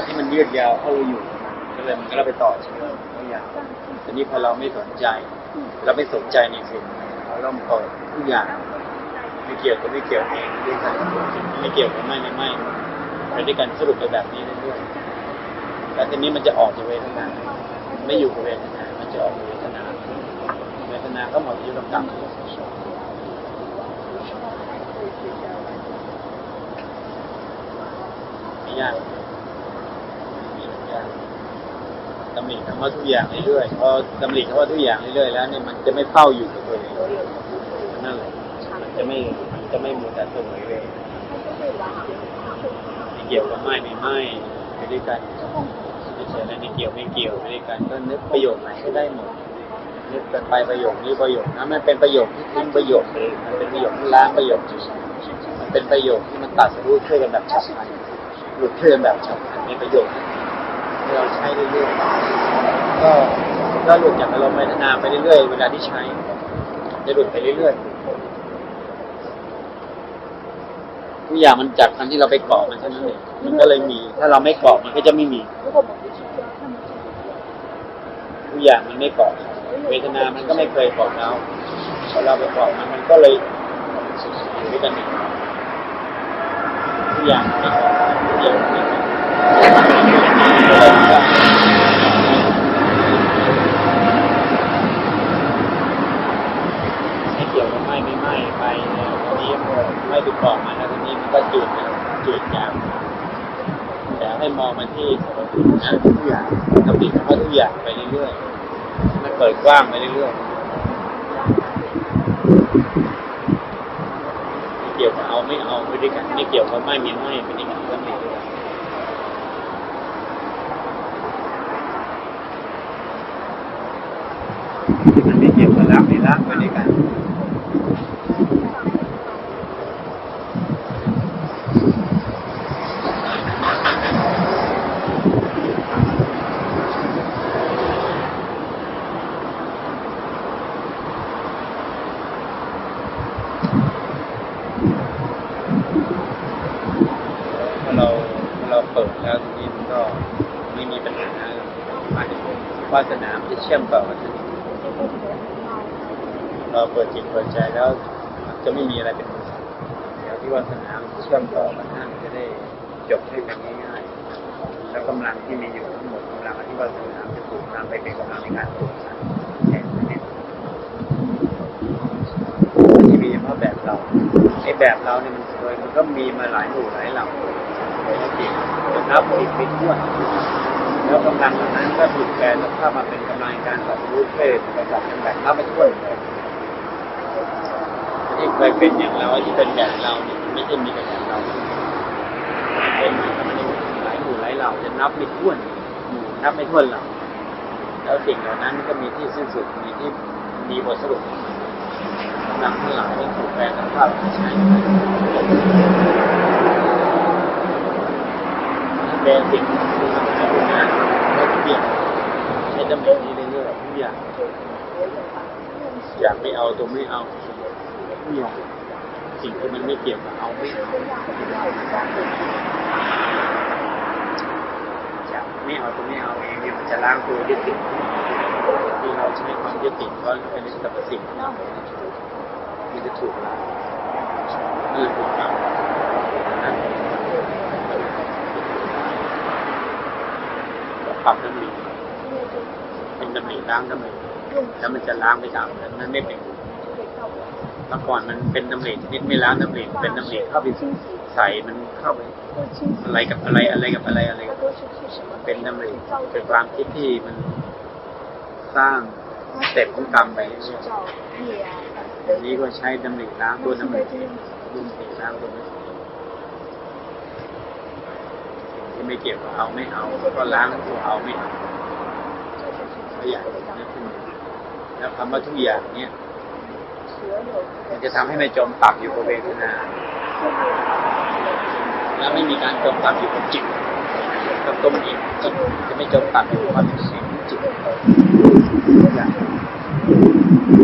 แต่ที่มันยืดยาวเข้าอยู่ ก็เลยมันก็เราไปต่อชีวิตทุกอย่างทีนี้พอเราไม่สนใจ เราไม่สนใจในสิ่งเราต้องเปิดทุกอย่างไม่เกี่ยวกับไม่เกี่ยวเองด้วยกันไม่เกี่ยวกับไม่ไม่ไม่ไปด้วยกันสรุปไปแบบนี้เรื่อยๆแล้วทีนี้มันจะออกจากเวทนาไม่อยู่กับเวทนามันจะออกเวทนาเวทนาก็หมดอายุกำกับไม่ยากไม่ยาก ตำหนิคำว่าทุกอย่างเรื่อยๆพอตำหนิคำว่าทุกอย่างเรื่อยๆแล้วเนี่ยมันจะไม่เฝ้าอยู่กับตัวเองนั่นแหละมันจะไม่มันจะไม่มัวแต่เสมอเลยไม่เกี่ยวกับไม่ไม่ไม่ไปด้วยกันไม่ใช่อะไรไม่เกี่ยวไม่เกี่ยวไปด้วยกันก็นึกประโยคไหนก็ได้หมดนึกกันไปประโยคนี้ประโยคนั้นมันเป็นประโยคที่ทิ้งประโยคเลยมันเป็นประโยคที่ล้างประโยคมันเป็นประโยคที่มันตัดสรู้ช่วยกันแบบฉับพลันหลุดช่วยกันแบบฉับพลันในประโยค ที่เราใช้เรื่อยๆก็ก็หลุดจากอารมณ์เวทนาไปเรื่อยๆ เวลาที่ใช้จะหลุดไปเรื่อยๆทุกอย่างมันจากการที่เราไปเกาะมันใช่ไหมมันก็เลยมี ถ้าเราไม่เกาะมันก็จะไม่มีทุกอย่างมันไม่เกาะเวทนามันก็ไม่เคยเกาะเราพอเราไปเกาะมันมันก็เลยอยู่ด้วยกันทุกอย่างไม่เกาะทุกอย่างไม่เกาะ ไม่ไม่ไม่ไม่ไปเนี่ยทีนี้ไม่ไปเกาะมันแล้วทีนี้มันก็จืดนะจืดจางแต่ให้มองมาที่นะทุกอย่างกำหนดคำว่าทุกอย่างไปเรื่อยๆมันเปิดกว้างไปเรื่อยๆไม่เกี่ยวกับเอาไม่เอาไปด้วยกันไม่เกี่ยวกับไม่มีไม่ไปด้วยกันก็ไม่ด้กันมันไม่เกี่ยวกับรักไม่รักไปด้วยกัน ถ้า เราเราเปิดแล้วทีนี้มันก็ไม่มีปัญหาหมายถึงวาสนามันจะเชื่อมต่อกันทีนี้เราเปิดจิตเปิดใจแล้วจะไม่มีอะไรเป็น ที่วาสนามเชื่อมต่อกันนั่นจะได้จบให้กันง่ายๆแล้วกำลังที่มีอยู่ทั้งหมดกำลังที่วาสนาจะถูกนำไปเป็นกำลังในการตรวจสารแทนนั่นที่มีเฉพาะแบบเราไอ้แบบเราเนี่ยมันเคยมันก็มีมาหลายหมู่หลายเหล่าเลยจริงนับผิดผิดท้วนแล้วกำลังเหล่านั้นก็ถูกแปลสภาพมาเป็นกำลังการตัดรู้เพศประกอบกันแบบนับไม่ถ้วเลย ที่เคยเป็นอย่างเราที่เป็นแบบเราเนี่ยไม่ใช่มีแต่แบบเราเป็นมันหลายหมู่หลายเหล่าจะนับไม่ถ้วนหมู่นับไม่ถ้วนเหล่าแล้วสิ่งเหล่านั้นก็มีที่สิ้นสุดมีที่มีบทสรุปกำลังทั้งหลายที่ถูกแปลสภาพมาใช้เบสิกคือทำให้คุณงานแล้วทุกอย่างใช้ดำเนินนี้เรื่อยๆทุกอย่างอยากไม่เอาตัวไม่เอา ทุกอย่างสิ่งที่มันไม่เกี่ยวกับเอาไม่เอาอยไม่เอาตัวไม่เอาเองเนี่ยมันจะล้างตัวยึดติดที่เราใช้ความยึดติดก็เป็นสรรพสิ่งมดมันจะถูกล้างนี่ถูกล้างปรับน้ำหลีเป็นน้ำหลีล้างน้ำหลีแล้วมันจะล้างไปตามนั้นมันไม่เป็น เมื่อก่อนมันเป็นน้ำหลีชนิดไม่ล้างน้ำหลีเป็นน้ำหลีเข้าไปใส่มันเข้าไปอะไรกับอะไรอะไรกับอะไรอะไรกับเป็นน้ำหลีเป็นความคิดที่มันสร้างสเต็ปของกรรมไปเรื่อยๆอันนี้ก็ใช้น้ำหลีล้างตัวน้ำหลีรุ่นสีล้างตัวน้ำหลีที่ไม่เกี่ยวกับเอาไม่เอา ก็ล้างตัวเอาไม่เอาก็อย่างนี้ขึ้นมแล้วคำว่าทุกอย่างเนี่ย มันจะทำให้ไม่จมปักอยู่กับเวทนา แล้วไม่มีการจมปักอยู่กับจิตกับตรงจิตจิตจะไม่จมปักอยู่กับความเป็นสิ่งจิต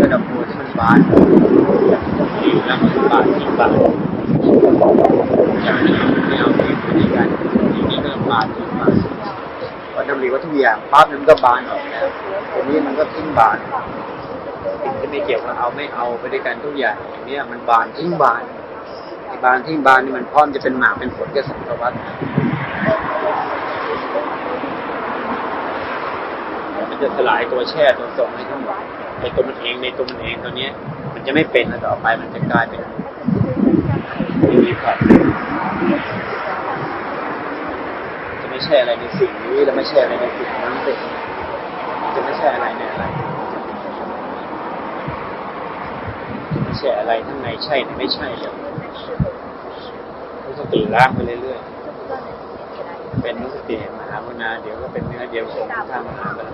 ระดับหัวที่มันบานอยู่แล้วมันบานจิตบานอย่างนี้ไม่เอาที่ในการอย่างนี้ก็บานจิตบานพอดำริว่าทุกอย่างปั๊บมันก็บานออกแล้วทีนี้มันก็ทิ้งบาน สิ่งที่ไม่เกี่ยวกับเอาไม่เอาไปด้วยกันทุกอย่างอย่างเนี้ยมันบานทิ้งบานไอ้บานทิ้งบานนี่มันพร้อมจะเป็นหมากเป็นผลกับสังสารวัฏนะมันจะสลายตัวแช่ตัวส่งให้ทั้งหมดในตัวมันเองในตัวมันเองตัวเนี้ยมันจะไม่เป็นแล้วต่อไปมันจะกลายเป็นไม่มีครับจะไม่ใช่อะไรในสิ่งนี้และไม่ใช่อะไรในสิ่งนั้นสิจะไม่ใช่อะไรในอะไรจะไม่ใช่อะไรทั้งในใช่หรือไม่ใช่เลยรู้สติล้างไปเรื่อยๆเป็นรู้สติมหาวุนาเดี๋ยวก็เป็นเนื้อเดียวกันทางมหาบา